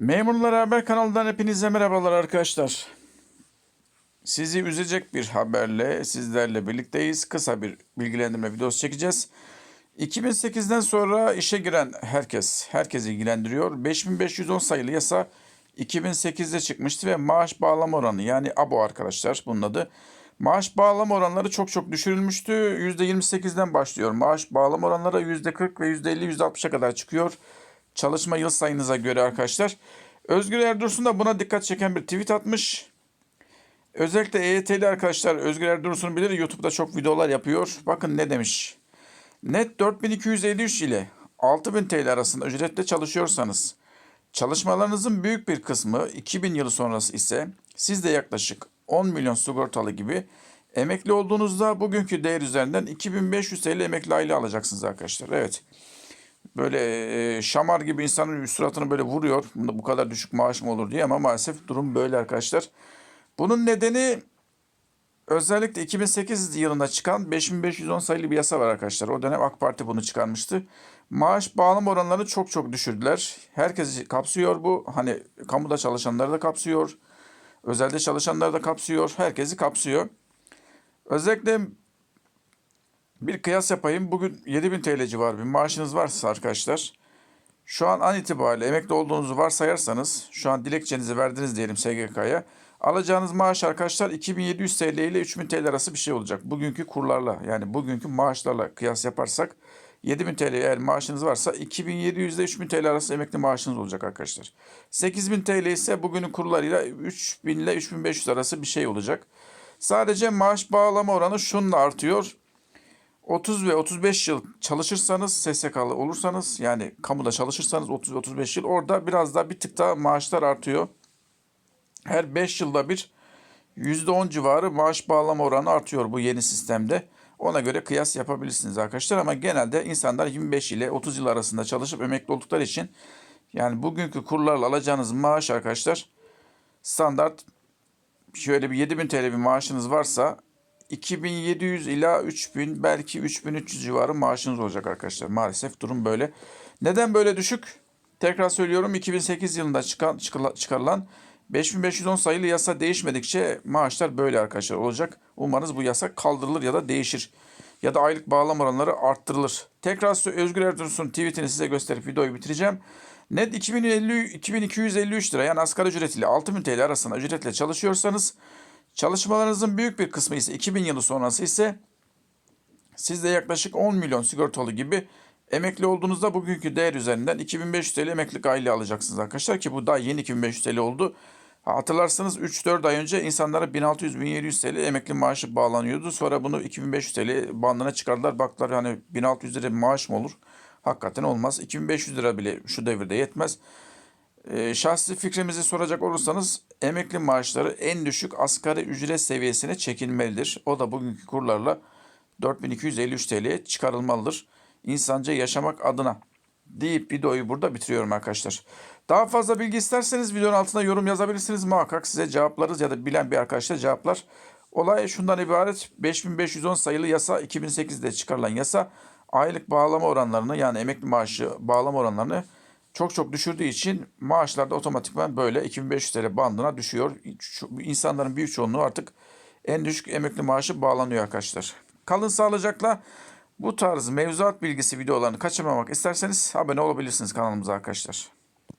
Memurlar Haber kanalından hepinize merhabalar arkadaşlar. Sizi üzecek bir haberle sizlerle birlikteyiz. Kısa bir bilgilendirme videosu çekeceğiz. 2008'den sonra işe giren herkes, herkes ilgilendiriyor. 5510 sayılı yasa 2008'de çıkmıştı ve maaş bağlama oranı yani ABO arkadaşlar bunun adı. Maaş bağlama oranları çok çok düşürülmüştü. %28'den başlıyor. Maaş bağlama oranları %40 ve %50, %60'a kadar çıkıyor. Çalışma yıl sayınıza göre arkadaşlar. Özgür Erdursun da buna dikkat çeken bir tweet atmış. Özellikle EYT'li arkadaşlar Özgür Erdursun bilir YouTube'da çok videolar yapıyor. Bakın ne demiş. Net 4253 ile 6000 TL arasında ücretle çalışıyorsanız çalışmalarınızın büyük bir kısmı 2000 yılı sonrası ise siz de yaklaşık 10 milyon sigortalı gibi emekli olduğunuzda bugünkü değer üzerinden 2500 TL emekli aylığı alacaksınız arkadaşlar. Evet. Böyle e, şamar gibi insanın suratını böyle vuruyor. Bu kadar düşük maaş mı olur diye ama maalesef durum böyle arkadaşlar. Bunun nedeni özellikle 2008 yılında çıkan 5510 sayılı bir yasa var arkadaşlar. O dönem AK Parti bunu çıkarmıştı. Maaş bağlama oranlarını çok çok düşürdüler. Herkesi kapsıyor bu. Hani kamuda çalışanları da kapsıyor. Özelde çalışanları da kapsıyor. Herkesi kapsıyor. Özellikle bir kıyas yapayım. Bugün 7000 TL civarı bir maaşınız varsa arkadaşlar. Şu an an itibariyle emekli olduğunuzu varsayarsanız, şu an dilekçenizi verdiniz diyelim SGK'ya. Alacağınız maaş arkadaşlar 2700 TL ile 3000 TL arası bir şey olacak. Bugünkü kurlarla yani bugünkü maaşlarla kıyas yaparsak 7000 TL eğer maaşınız varsa 2700 ile 3000 TL arası emekli maaşınız olacak arkadaşlar. 8000 TL ise bugünün kurlarıyla 3000 ile 3500 arası bir şey olacak. Sadece maaş bağlama oranı şunla artıyor. 30 ve 35 yıl çalışırsanız SSK'lı olursanız yani kamuda çalışırsanız 30 ve 35 yıl orada biraz daha bir tık daha maaşlar artıyor. Her 5 yılda bir %10 civarı maaş bağlama oranı artıyor bu yeni sistemde. Ona göre kıyas yapabilirsiniz arkadaşlar ama genelde insanlar 25 ile 30 yıl arasında çalışıp emekli oldukları için yani bugünkü kurlarla alacağınız maaş arkadaşlar standart şöyle bir 7000 TL bir maaşınız varsa 2700 ila 3000 belki 3300 civarı maaşınız olacak arkadaşlar. Maalesef durum böyle. Neden böyle düşük? Tekrar söylüyorum 2008 yılında çıkan, çıkarılan 5510 sayılı yasa değişmedikçe maaşlar böyle arkadaşlar olacak. Umarız bu yasa kaldırılır ya da değişir. Ya da aylık bağlam oranları arttırılır. Tekrar Özgür Erdoğan'ın tweetini size gösterip videoyu bitireceğim. Net 2050, 2253 lira yani asgari ücret ile 6000 TL arasında ücretle çalışıyorsanız Çalışmalarınızın büyük bir kısmı ise 2000 yılı sonrası ise siz de yaklaşık 10 milyon sigortalı gibi emekli olduğunuzda bugünkü değer üzerinden 2500 TL emeklilik aylığı alacaksınız arkadaşlar ki bu daha yeni 2500 TL oldu. Hatırlarsanız 3-4 ay önce insanlara 1600-1700 TL emekli maaşı bağlanıyordu. Sonra bunu 2500 TL bandına çıkardılar. Baktılar hani 1600 lira maaş mı olur? Hakikaten olmaz. 2500 lira bile şu devirde yetmez. Ee, şahsi fikrimizi soracak olursanız emekli maaşları en düşük asgari ücret seviyesine çekilmelidir. O da bugünkü kurlarla 4253 TL'ye çıkarılmalıdır. İnsanca yaşamak adına deyip videoyu burada bitiriyorum arkadaşlar. Daha fazla bilgi isterseniz videonun altına yorum yazabilirsiniz. Muhakkak size cevaplarız ya da bilen bir arkadaşla cevaplar. Olay şundan ibaret. 5510 sayılı yasa 2008'de çıkarılan yasa aylık bağlama oranlarını yani emekli maaşı bağlama oranlarını çok çok düşürdüğü için maaşlar da otomatikman böyle 2500 TL bandına düşüyor. İnsanların büyük çoğunluğu artık en düşük emekli maaşı bağlanıyor arkadaşlar. Kalın sağlıcakla bu tarz mevzuat bilgisi videolarını kaçırmamak isterseniz abone olabilirsiniz kanalımıza arkadaşlar.